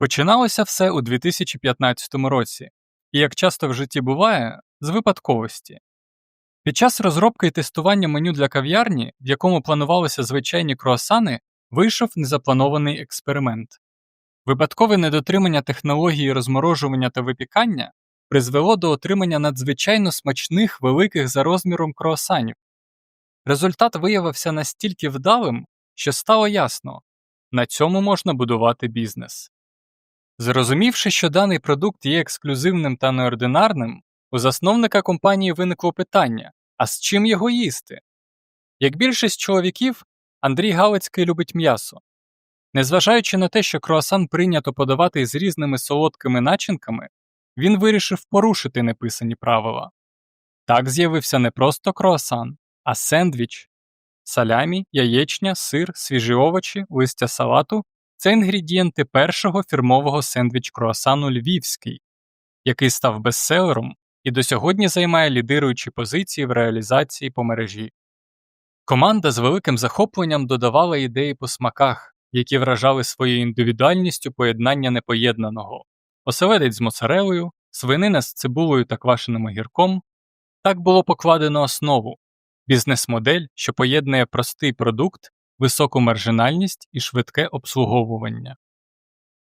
Починалося все у 2015 році, і як часто в житті буває, з випадковості. Під час розробки і тестування меню для кав'ярні, в якому планувалися звичайні круасани, вийшов незапланований експеримент. Випадкове недотримання технології розморожування та випікання призвело до отримання надзвичайно смачних великих за розміром круасанів. Результат виявився настільки вдалим, що стало ясно на цьому можна будувати бізнес. Зрозумівши, що даний продукт є ексклюзивним та неординарним, у засновника компанії виникло питання: а з чим його їсти? Як більшість чоловіків, Андрій Галицький любить м'ясо. Незважаючи на те, що круасан прийнято подавати з різними солодкими начинками, він вирішив порушити неписані правила. Так з'явився не просто круасан, а сендвіч. Салямі, яєчня, сир, свіжі овочі, листя салату це інгредієнти першого фірмового сендвіч-круасану Львівський, який став бестселером і до сьогодні займає лідируючі позиції в реалізації по мережі. Команда з великим захопленням додавала ідеї по смаках, які вражали своєю індивідуальністю поєднання непоєднаного, оселедець з моцарелою, свинина з цибулею та квашеним огірком. Так було покладено основу бізнес-модель, що поєднує простий продукт, високу маржинальність і швидке обслуговування.